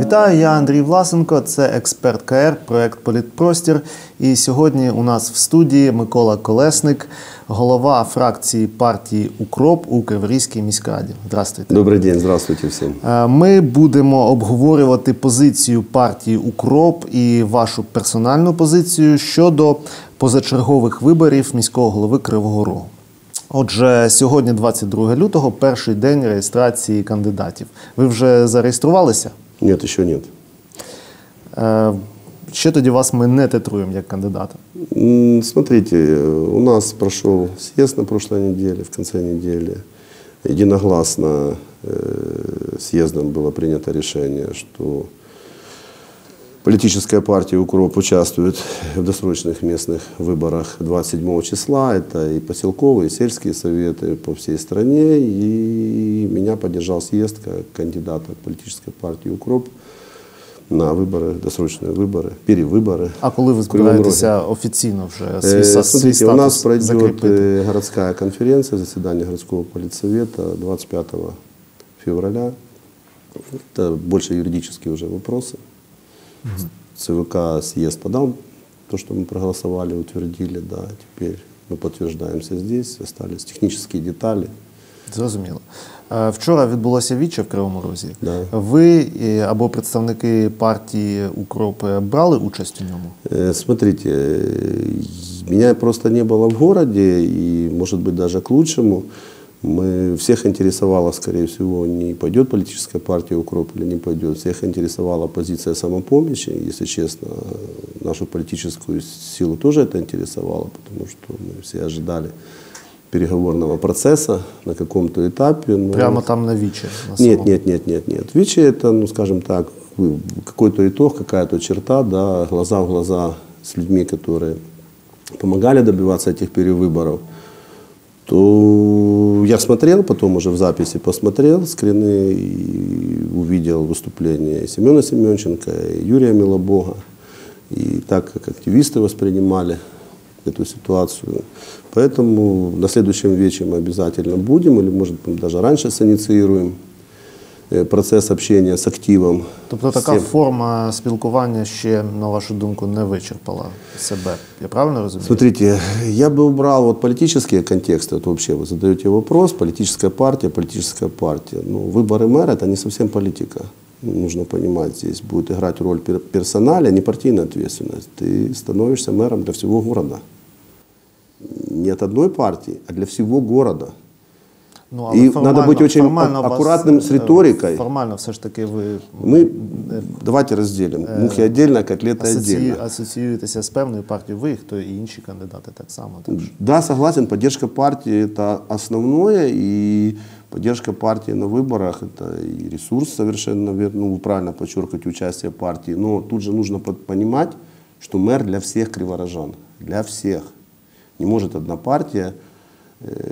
Вітаю, я Андрій Власенко, це експерт КР, проект Політпростір. І сьогодні у нас в студії Микола Колесник, голова фракції партії Укроп у Криворізькій міськраді. Здравствуйте. Добрый день, здравствуйте всем. Е, Ми будемо обговорювати позицію партії Укроп і вашу персональну позицію щодо позачергових виборів міського голови Кривого Рогу. Отже, сьогодні, 22 лютого, перший день реєстрації кандидатів. Ви вже зареєструвалися? Нет, еще нет. Е, Ще тоді вас ми не титруємо як кандидата. М, Смотрите, э, у нас прошел съезд на прошлой неделе, в конце недели. Единогласно э, съездом было принято решение, что политическая партия «Укроп» участвует в досрочных местных выборах 27 числа. Это и поселковые, и сельские советы по всей стране. И меня поддержал съезд как кандидата политической партии «Укроп» на выборы, досрочные выборы, перевыборы. А коли ви в Кривом Роге. збираєтеся офіційно вже свій, Э, са- свій Смотрите, у нас статус пройдет закріпити? э, городская конференция, заседание городского политсовета 25 февраля. Это больше юридические уже вопросы. ЦВК съезд подал то, что мы проголосовали, утвердили, да, теперь мы подтверждаемся здесь, остались технические детали. Зрозуміло. Е, Вчора відбулося віче в Кривому Розі. Да. Ви е, або представники партії Укроп е, брали участь у ньому? Э, Смотрите, э, меня просто не было в городе, и, может быть, даже к лучшему. Мы, всех интересовало, скорее всего, не пойдет политическая партия «Укроп» или не пойдет. Всех интересовала позиция самопомощи. Если честно, нашу политическую силу тоже это интересовало, потому что мы все ожидали переговорного процесса на каком-то этапе. но- Прямо там на віче? На нет, нет, нет, нет, нет. ВИЧИ это, ну, скажем так, какой-то итог, какая-то черта, да, глаза в глаза с людьми, которые помогали добиваться этих перевыборов. То я смотрел, потом уже в записи посмотрел скрины и увидел выступление Семена Семенченко, и Юрия Милобога. И так как активисты воспринимали эту ситуацию. Поэтому на следующем вечере мы обязательно будем, или может быть даже раньше синициируем процесс общения с активом. Тобто така Всем. форма спілкування ще, на вашу думку, не вичерпала себе. Я правильно розумію? Смотрите, я бы убрал вот политические контексты. Вот вообще вы задаете вопрос, политическая партия, политическая партия. Ну, выборы мэра это не совсем политика. Ну, Нужно понимать, здесь будет играть роль пер- персоналя, не партийная ответственность. Ты становишься мэром для всего города. Не от одной партии, а для всего города. Ну, І надо бути очень формально ак- вас, акуратним з е, риторикою. Формально все ж таки ви Мы давайте разделим. Мухи отдельно, котлеты асоці... отдельно. асоціюєтеся з певною партією. Ви, хто і інші кандидати так само. Так що. Да, согласен, поддержка партии это основное, и поддержка партии на выборах это и ресурс совершенно верно, ну, вы правильно подчеркиваете участие партии, но тут же нужно под- понимать, что мэр для всех криворожан, для всех. Не может одна партия, э,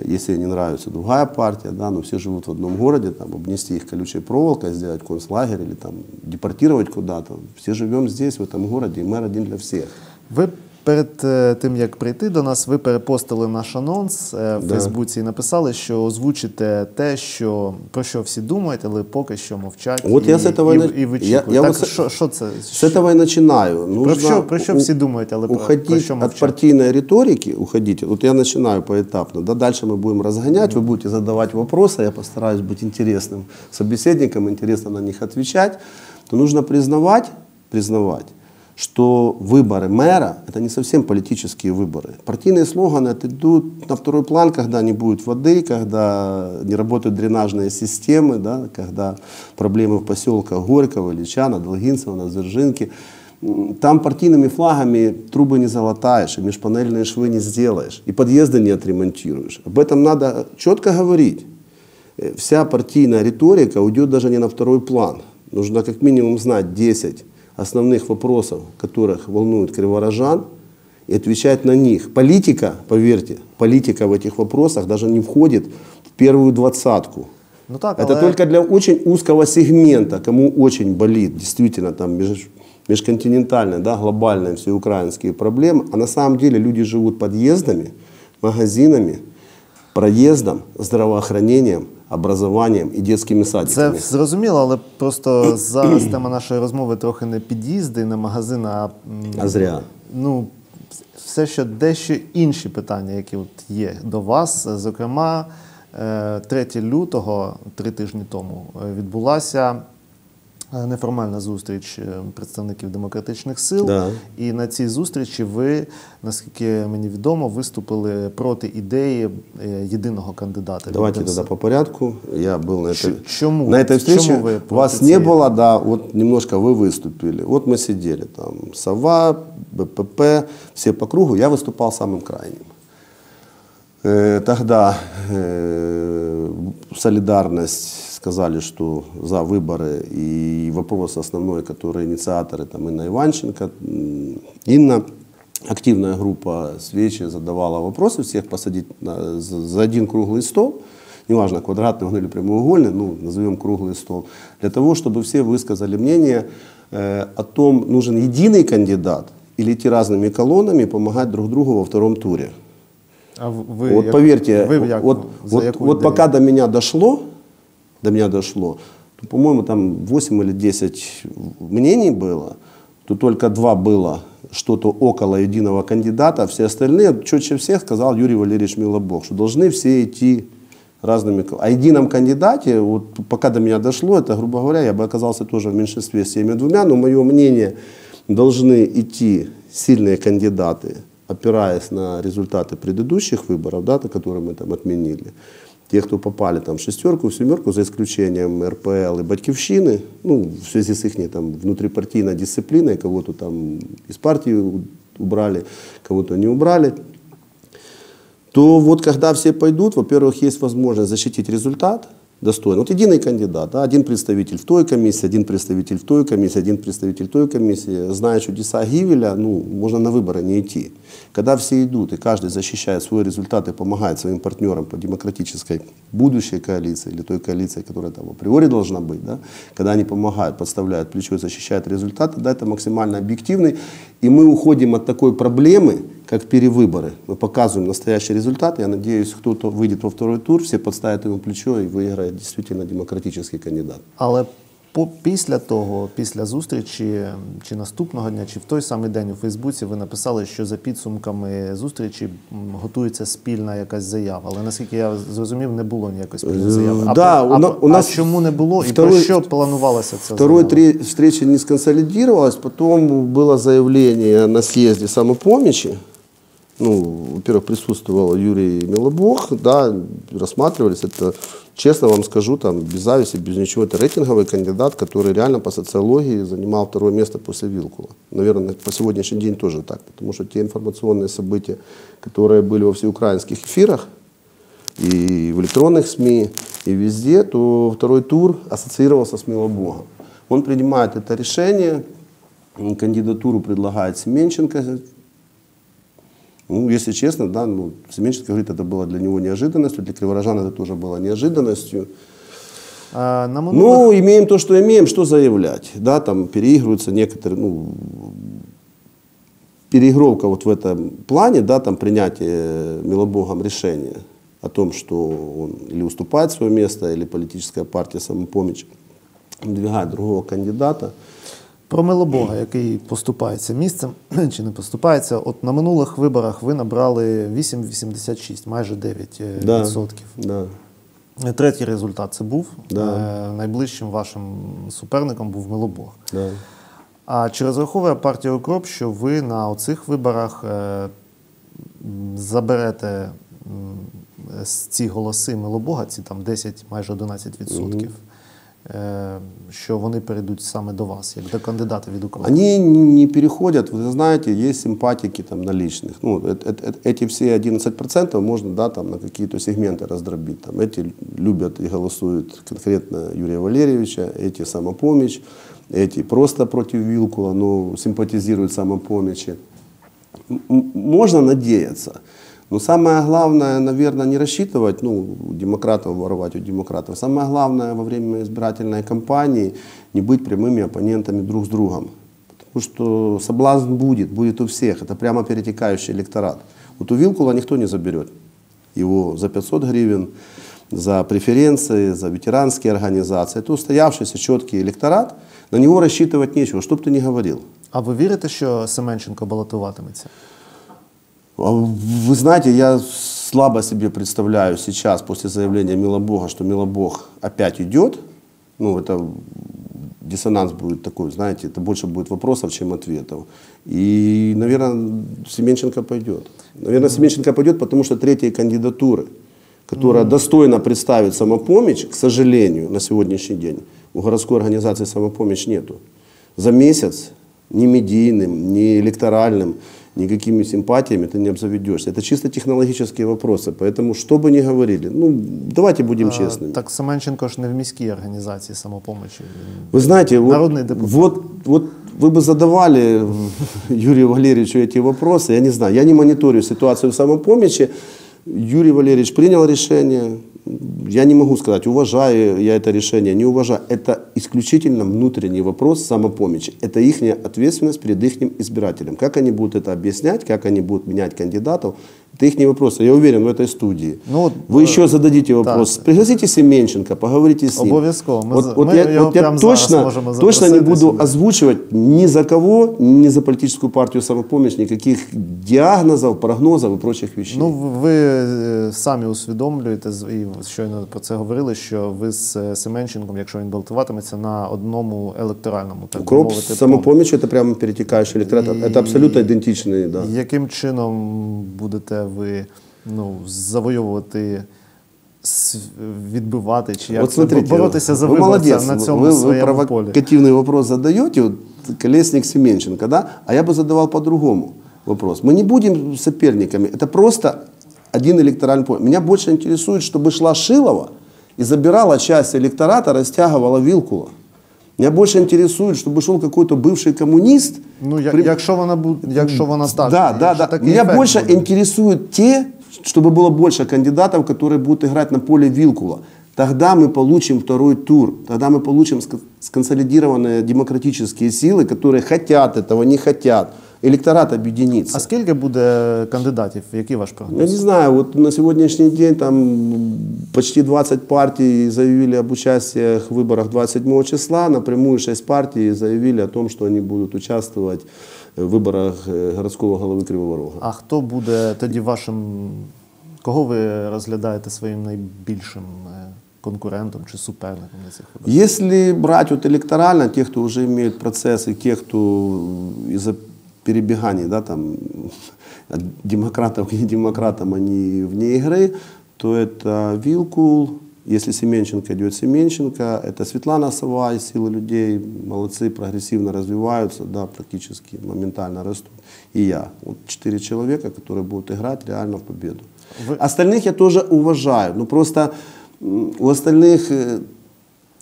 если не нравится другая партия, да, но все живут в одном городе, там, обнести их колючей проволокой, сделать концлагерь или там, депортировать куда-то. Все живем здесь, в этом городе, и мэр один для всех. Ви перед е, тим, як прийти до нас, ви перепостили наш анонс е, в Да. Фейсбуці і написали, що озвучите те, що, про що всі думають, але поки що мовчать От і, я з этого і, на- і вичікують. я- я так, вот с- що, що це? С этого и начинаю. Нужно що- про що у- всі думають, але про- уходить про що от мовчать? партийной риторики, уходите. Вот я начинаю поэтапно, да, дальше мы будем разгонять, вы будете задавать вопросы, я постараюсь быть интересным собеседником, интересно на них отвечать. То нужно признавать, признавать, Что выборы мэра – это не совсем политические выборы. Партийные слоганы отойдут на второй план, когда не будет воды, когда не работают дренажные системы, да, когда проблемы в поселках Горького, Ильича, Долгинцева, на Дзержинке. М, Там партийными флагами трубы не залатаешь, и межпанельные швы не сделаешь, и подъезды не отремонтируешь. Об этом надо четко говорить. Э, Вся партийная риторика уйдет даже не на второй план. Нужно как минимум знать 10 основных вопросов, которых волнуют криворожан, и отвечать на них. Политика, поверьте, политика в этих вопросах даже не входит в первую двадцатку. Ну так, Это але- только для очень узкого сегмента, кому очень болит действительно там меж- межконтинентальные, да, глобальные всеукраинские проблемы. А на самом деле люди живут подъездами, магазинами, проездом, здравоохранением, образованием и садиками. Це зрозуміло, але просто зараз тема нашої розмови трохи не під'їзди, не магазин, а, А зря. ну, все ще дещо інші питання, які от є до вас. Зокрема, е, 3 лютого, три тижні тому, е, відбулася е, неформальна зустріч е, представників демократичних сил. Да. І на цій зустрічі ви, наскільки мені відомо, виступили проти ідеї е, єдиного кандидата. від Давайте ДНС. тогда по порядку. Я был на этой, Ч- чему? на этой встрече. Чему вы Вас против не цієї? было, да, вот немножко вы выступили. Вот мы сидели там, Сова, БПП, все по кругу. Я выступал самым крайним. Э, Тогда э, солидарность Сказали, что за выборы и вопрос основной, который инициаторы, там Инна Иванченко, Инна, активная группа свечи задавала вопросы, всех посадить на- за, за один круглый стол, неважно, квадратный он или прямоугольный, ну, назовем круглый стол, для того, чтобы все высказали мнение э, о том, нужен единый кандидат или идти разными колоннами помогать друг другу во втором туре. А в- ви вот як- поверьте, ви як- вот, за вот, вот пока до меня дошло, до меня дошло, то, по-моему, там 8 или 10 мнений было, то только два было что-то около единого кандидата, все остальные, четче всех сказал Юрий Валерьевич Милобог, что должны все идти разными... О едином кандидате, вот пока до меня дошло, это, грубо говоря, я бы оказался тоже в меньшинстве с теми двумя, но мое мнение, должны идти сильные кандидаты, опираясь на результаты предыдущих выборов, да, то, которые мы там отменили. Те, кто попали там в шестерку, в семерку, за исключением РПЛ и Батьковщины, ну, в связи с их там внутрипартийной дисциплиной, кого-то там из партии убрали, кого-то не убрали, то вот когда все пойдут, во-первых, есть возможность защитить результат достойно. Вот единый кандидат, да, один представитель в той комиссии, один представитель в той комиссии, один представитель той комиссии, зная чудеса Гивеля, ну, можно на выборы не идти. Когда все идут, и каждый защищает свой результат и помогает своим партнерам по демократической будущей коалиции или той коалиции, которая там априори должна быть, да, когда они помогают, подставляют плечо и защищают результаты, да, это максимально объективный. И мы уходим от такой проблемы, как перевыборы. Мы показываем настоящий результат. Я надеюсь, кто-то выйдет во второй тур, все подставят ему плечо и выиграет действительно демократический кандидат. Але по, після того, після зустрічі, чи наступного дня, чи в той самий день у Фейсбуці ви написали, що за підсумками зустрічі м, готується спільна якась заява. Але наскільки я зрозумів, не було ніякої спільної заяви. А, Е, да, про- а, у на- про- у нас а чому не було і второй- про що планувалося це? Второй три, встречи не сконсолидировалась, потом было заявление на съезде самопомощи. Ну, во-первых, присутствовал Юрий Милобог, да, рассматривались. Это, честно вам скажу, там, без зависти, без ничего, это рейтинговый кандидат, который реально по социологии занимал второе место после Вилкула. Наверное, по сегодняшний день тоже так, потому что те информационные события, которые были во всеукраинских эфирах, и в электронных СМИ, и везде, то второй тур ассоциировался с Милобогом. Он принимает это решение, кандидатуру предлагает Семенченко. Ну, если честно, да, ну, Семенченко говорит, это было для него неожиданностью, для Криворожан это тоже было неожиданностью. А, на минулих Ну, имеем то, что имеем, что заявлять. Да, там переигрываются некоторые, ну, переигровка вот в этом плане, да, там принятие Милобогом решения о том, что он или уступает свое место, или политическая партия самопомощь выдвигает другого кандидата. Про Милобога, який поступається місцем чи не поступається. От на минулих виборах ви набрали 8,86, майже 9 е, Да, відсотків. да. Третій результат це був. Да. Е, Найближчим вашим суперником був Милобог. Да. А чи розраховує партія Укроп, що ви на оцих виборах е, заберете з ці голоси Милобога, ці там 10, майже 11 відсотків, що вони перейдуть саме до вас, як до кандидата від Укропу? Они не переходят, вы знаете, есть симпатики там на личных. Ну, эт- эт- эт- эти все 11% можно да, там, на какие-то сегменты раздробить. Там, эти любят и голосуют конкретно Юрия Валерьевича, эти самопомощь, эти просто против Вилкула, но симпатизируют самопомощи. Можно надеяться. Но самое главное, наверное, не рассчитывать, ну, у демократов воровать у демократов. Самое главное во время избирательной кампании не быть прямыми оппонентами друг с другом. Потому что соблазн будет, будет у всех. Это прямо перетекающий электорат. Вот у Вилкула никто не заберет его за 500 гривен, за преференции, за ветеранские организации. Это устоявшийся четкий электорат, на него рассчитывать нечего, что бы ты ни говорил. А ви вірите, що Семенченко балотуватиметься? А Вы знаете, я слабо себе представляю сейчас, после заявления Милобога, что Милобог опять идет. Ну, это диссонанс будет такой, знаете, это больше будет вопросов, чем ответов. И, наверное, Семенченко пойдет. Наверное, Семенченко пойдет, потому что третьей кандидатуры, которая достойно представит самопомощь, к сожалению, на сегодняшний день, у городской организации самопомощь нету. За месяц ни медийным, ни электоральным, никакими симпатиями ты не обзаведешься. Это чисто технологические вопросы. Поэтому, что бы ни говорили, ну, давайте будем А, честными. Так Семенченко ж не в міській організації самопомочі. Він- Вы знаете, вот, Народный депутат. вот, вот вы бы задавали Юрию Валерьевичу эти вопросы, я не знаю, я не мониторю ситуацию в самопомощи. Юрий Валерьевич принял решение, я не могу сказать, уважаю я это решение, не уважаю. Это исключительно внутренний вопрос самопомощи. Это их ответственность перед их избирателем. Как они будут это объяснять, как они будут менять кандидатов, это их вопрос. Я уверен в этой студии. Ну вот, Вы э, еще зададите вопрос. так. Пригласите Семенченко, поговорите с ним. Обов'язково. Ми Вот, за- вот ми я, його вот я прямо зараз точно, можемо точно не запросити буду сюди. озвучивать ни за кого, ни за политическую партию самопомощь, никаких диагнозов, прогнозов и прочих вещей. Ну, ви е, самі усвідомлюєте, з- і щойно про це говорили, що ви з е, Семенченком, якщо він балотуватиметься, на одному електоральному, так би Укроп мовити, с самопомощью это прямо перетекающий электорат. И- Это абсолютно идентичные, да. Яким чином будете ви ну, завойовувати, с- відбивати чи як вот це, смотрите, боротися за вы виборця молодец, на вы- цьому вы, вы своєму полі? провокативный вопрос задаете, вот колесник Семенченко, да? А я бы задавал по-другому вопрос. Мы не будем соперниками, это просто один электоральный point. Меня больше интересует, чтобы шла Шилова и забирала часть электората, растягивала Вилкула. Меня больше интересует, чтобы шел какой-то бывший коммунист. Ну, як, при- якщо вона буде, якщо вона так, да, да, да. больше буде. интересуют те, чтобы было больше кандидатов, которые будут играть на поле Вилкула. Тогда мы получим второй тур. Тогда мы получим ск- сконсолидированные демократические силы, которые хотят этого, не хотят. Электорат объединится. А скільки буде кандидатів? Який ваш Я прогноз? не знаю, вот на сегодняшний день там почти 20 партий заявили об участии в выборах 27 числа. Напрямую 6 партий заявили о том, что они будут участвовать в выборах э, городского головы Кривого Рога. А хто буде тоді вашим, кого ви розглядаєте своїм найбільшим е, конкурентом чи суперником на цих виборах? Если брать вот электорально, тех, кто уже имеет процессы, тех, кто из-за перебеганий, да, там, от демократов к недемократам, они вне игры, то это Вилкул, если Семенченко идет Семенченко, это Светлана Сова из «Силы людей», молодцы, прогрессивно развиваются, да, практически моментально растут. И я. Вот четыре человека, которые будут играть реально в победу. Вы- Остальных я тоже уважаю, ну просто у остальных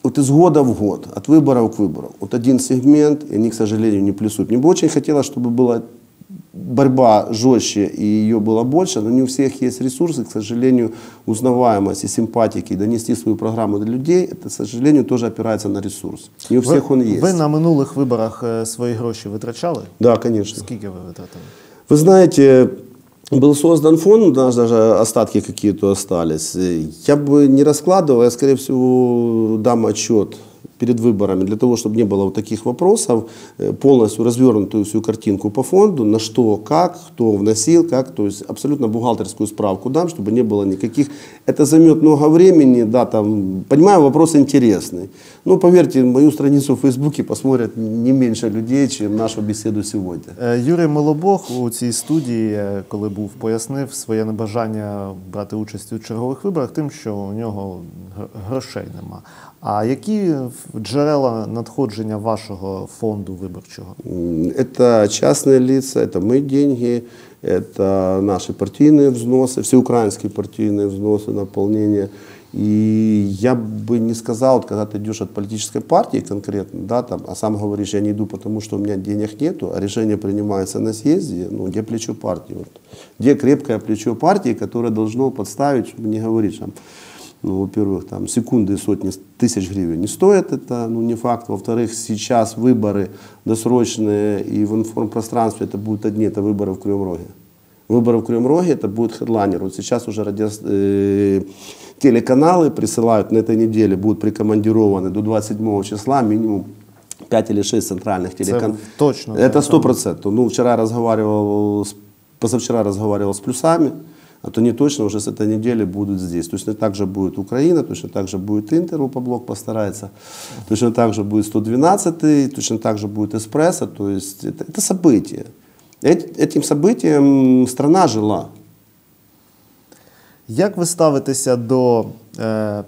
вот из года в год, от выбора к выбору, вот один сегмент, и они, к сожалению, не плюсуют. Мне бы очень хотелось, чтобы была борьба жестче и ее было больше, но не у всех есть ресурсы, к сожалению, узнаваемость и симпатики, и донести свою программу до людей, это, к сожалению, тоже опирается на ресурс. Не у всех он есть. ви на минулих виборах е, свої гроші витрачали? Да, конечно. Скільки ви витратили? Вы знаете, был создан фонд, у нас даже остатки какие-то остались. Э, Я бы не раскладывал, я, скорее всего, дам отчет перед выборами, для того, чтобы не было вот таких вопросов, э, полностью развернутую всю картинку по фонду, на что, как, кто вносил, как, то есть абсолютно бухгалтерскую справку дам, чтобы не было никаких... Это займет много времени, да, там, понимаю, вопрос интересный. Но поверьте, мою страницу в Фейсбуке посмотрят не меньше людей, чем нашу беседу сегодня. Е, Юрій Милобог у цій студії, е, коли був, пояснив своє небажання брати участь у чергових виборах, тим, що у нього гр- грошей нема. А які джерела надходження вашого фонду виборчого? М, Это частные лица, это мои деньги, это наши партийные взносы, всеукраинские партийные взносы, наполнение. И я бы не сказал, вот, когда ты идешь от политической партии конкретно, да, там, а сам говоришь, я не иду, потому что у меня денег нету, а решение принимается на съезде, ну, где плечо партии? Вот, где крепкое плечо партии, которое должно подставить, чтобы не говорить, там, ну, во-первых, там секунды и сотни тысяч гривен не стоят, это ну, не факт. Во-вторых, сейчас выборы досрочные и в информпространстве это будут одни, это выборы в Кривом Роге. выборы в Кривом Роге, это будет хедлайнер. Вот сейчас уже радио, э, телеканалы присылают на этой неделе, будут прикомандированы до 27 числа минимум 5 или 6 центральных телеканалов. точно, Это да, сто процентов. Ну, вчера разговаривал, позавчера разговаривал с плюсами, а то не точно уже с этой недели будут здесь. Точно так же будет Украина, точно так же будет Интер, по блок постарается, точно так же будет 112, точно так же будет Эспрессо. То есть это, это событие. Эт- Этим событием страна жила. Як ви ставитеся до е,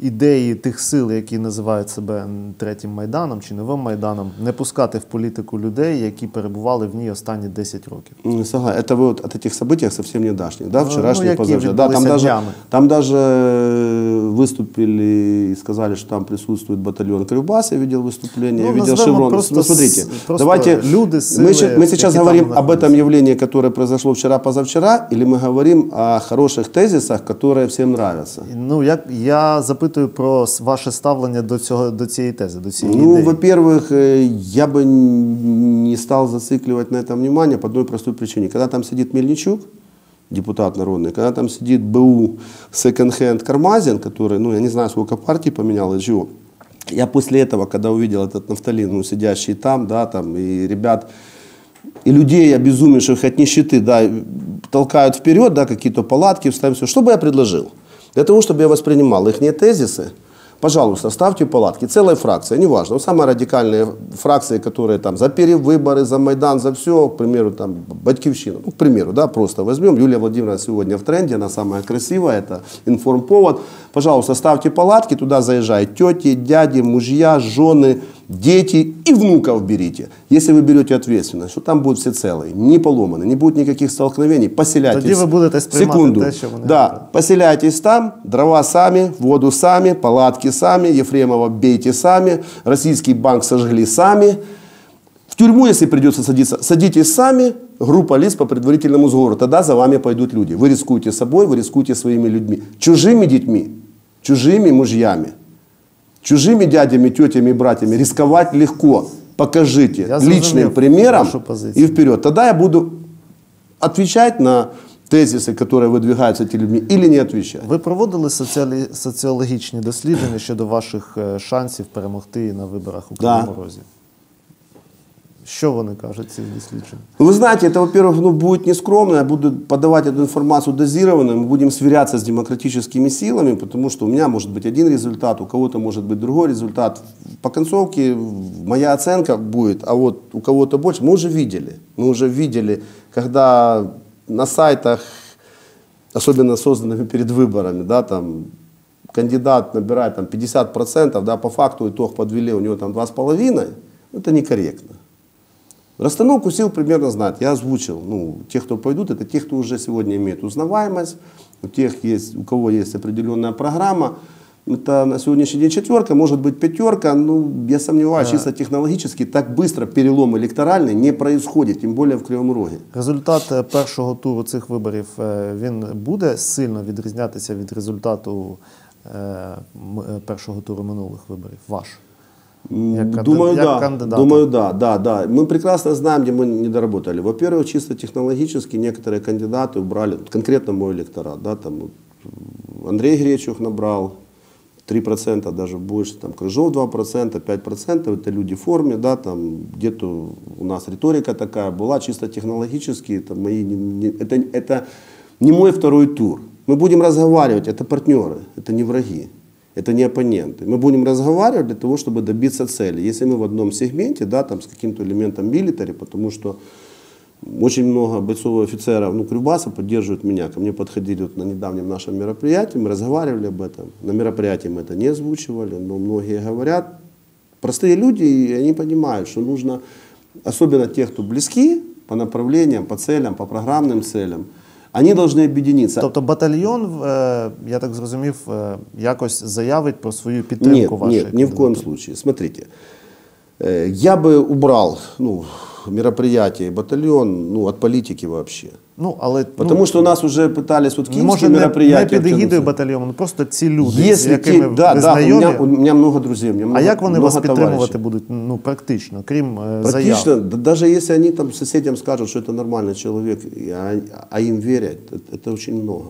ідеї тих сил, які називають себе третім майданом чи новим майданом, не пускати в політику людей, які перебували в ній останні 10 років? М, Сага, это вы вот от этих событий совсем недавнешних, да, Ну, вчерашних, ну, какие позавчера. Да, там відбулися даже, днями. там даже э, выступили и сказали, что там присутствует батальон Кривбас, я видел выступление, Ну, я видел назовем шеврон. просто ну, смотрите, с- просто давайте, люди, мы, силы, ща- мы сейчас какие там говорим об этом находятся. явлении, которое произошло вчера-позавчера, или мы говорим о хороших тезисах, которые всем нравятся? Ну, як я запитую про с- ваше ставлення до цього до цієї тези, до цієї Ну, ідеї. во-первых, э, я бы н- не стал зацикливать на этом внимание по одной простой причине. Когда там сидит Мельничук, депутат народный, когда там сидит БУ секонд-хенд Кармазин, который, ну, я не знаю, сколько партий поменял и чего. Я после этого, когда увидел этот нафталин, ну, сидящий там, да, там, и ребят, и людей, обезумевших от нищеты, да, толкают вперед, да, какие-то палатки, вставим все. Что бы я предложил? Для того, чтобы я воспринимал их тезисы, пожалуйста, ставьте палатки, целая фракция, неважно, вот самые радикальные фракции, которые там за перевыборы, за Майдан, за все, к примеру, там, Батькивщина, ну, к примеру, да, просто возьмем, Юлия Владимировна сегодня в тренде, она самая красивая, это информповод, пожалуйста, ставьте палатки, туда заезжают тети, дяди, мужья, жены, дети и внуков берите. Если вы берете ответственность, что там будут все целые, не поломаны, не будет никаких столкновений, поселяйтесь. Тоді ви будете сприймати Секунду. те, що вони да, говорять. поселяйтесь там, дрова сами, воду сами, палатки сами, Ефремова бейте сами, российский банк сожгли сами. В тюрьму, если придется садиться, садитесь сами, группа лиц по предварительному сговору, тогда за вами пойдут люди. Вы рискуете собой, вы рискуете своими людьми. Чужими детьми, чужими мужьями, чужими дядями, тетями, братьями рисковать легко. Покажите Я зрозумів личным примером вашу позицію. и вперед. Тогда я буду отвечать на тезисы, которые выдвигаются этими людьми, или не отвечать. Ви проводили соціалі... соціологічні дослідження щодо ваших е, шансів перемогти на виборах у Да. Кривому Розі? Що вони кажуть ці дослідження? Ну, Вы знаете, это, во-первых, ну, будет нескромно, я буду подавать эту информацию дозированно, мы будем сверяться с демократическими силами, потому что у меня может быть один результат, у кого-то может быть другой результат. По концовке моя оценка будет, а вот у кого-то больше. Мы уже видели, мы уже видели, когда на сайтах, особенно созданными перед выборами, да, там кандидат набирает там 50%, да, по факту итог подвели, у него там 2,5%, это некорректно. Расстановку сил примерно знают. Я озвучил. Ну, те, кто пойдут, это те, кто уже сегодня имеет узнаваемость, у тех есть, у кого есть определенная программа. Это на сегодняшний день четверка, может быть пятерка. Ну, я сомневаюсь, чисто технологически так быстро перелом электоральный не происходит, тем более в Кривом Роге. Результат е, першого туру цих виборів е, він буде сильно відрізнятися від результату е, м- е, першого туру минулих виборів? Ваш? Як Думаю, да. кандидата. Думаю, да, да, да. Мы прекрасно знаем, где мы не доработали. Во-первых, чисто технологически некоторые кандидаты убрали, конкретно мой электорат, да, там Андрей Гречух набрал 3%, даже больше, там Крыжов 2%, 5%, это люди в форме, да, там где-то у нас риторика такая была, чисто технологически, это, мои, не- не- это, это не мой второй тур. Мы будем разговаривать, это партнеры, это не враги. Это не оппоненты. Мы будем разговаривать для того, чтобы добиться цели. Если мы в одном сегменте, да, там с каким-то элементом милитари, потому что очень много бойцов офицеров, ну, Кривбаса поддерживают меня. Ко мне подходили вот на недавнем нашем мероприятии, мы разговаривали об этом. На мероприятии мы это не озвучивали, но многие говорят. Простые люди, и они понимают, что нужно, особенно те, кто близки по направлениям, по целям, по программным целям, они должны объединиться. Тобто батальйон, е, я так зрозумів, е, якось заявить про свою підтримку Нет, вашої нет, ни в коем кандидатури. случае. Смотрите, э, я бы убрал, ну, мероприятий батальон, ну, от политики вообще. Ну, але Потому ну, что нас уже пытались вот киевские може не, не мероприятия. під егідою втянуться. батальйону, ну просто ці люди, з Если якими те, да, ви да, у знайомі. меня, у меня много друзей, у меня много, а як вони много вас підтримувати товарищей. будуть ну, практично, крім е, Практично, заяв? да даже если они там соседям скажут, что это нормальный человек, и- а, а им верят, это, это очень много.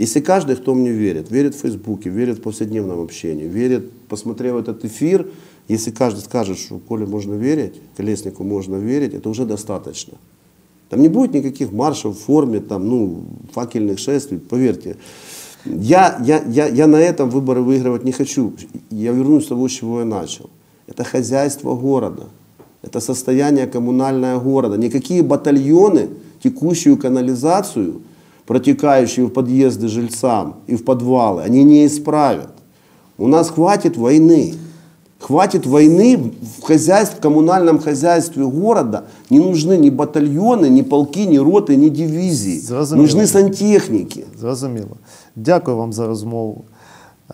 Если каждый, кто мне верит, верит в Фейсбуке, верит в повседневном общении, верит, посмотрев этот эфир, если каждый скажет, что Коле можно верить, Колеснику можно верить, это уже достаточно. Там не будет никаких маршев в форме, там, ну, факельных шествий, поверьте. Я, я, я, я на этом выборы выигрывать не хочу. Я вернусь с того, с чего я начал. Это хозяйство города. Это состояние коммунальное города. Никакие батальоны, текущую канализацию, протекающую в подъезды жильцам и в подвалы, они не исправят. У нас хватит войны. Хватит войны в хозяйстве, в коммунальном хозяйстве города. Не нужны ни батальоны, ни полки, ни роты, ни дивизии. Зрозуміло. Нужны сантехники. Зрозуміло. Дякую вам за розмову.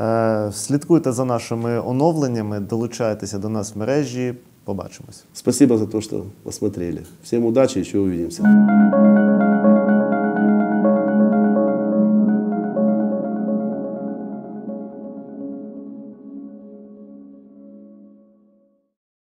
Е, слідкуйте за нашими оновленнями, долучайтеся до нас в мережі. Побачимось. Спасибо за то, что посмотрели. Всем удачи, еще увидимся.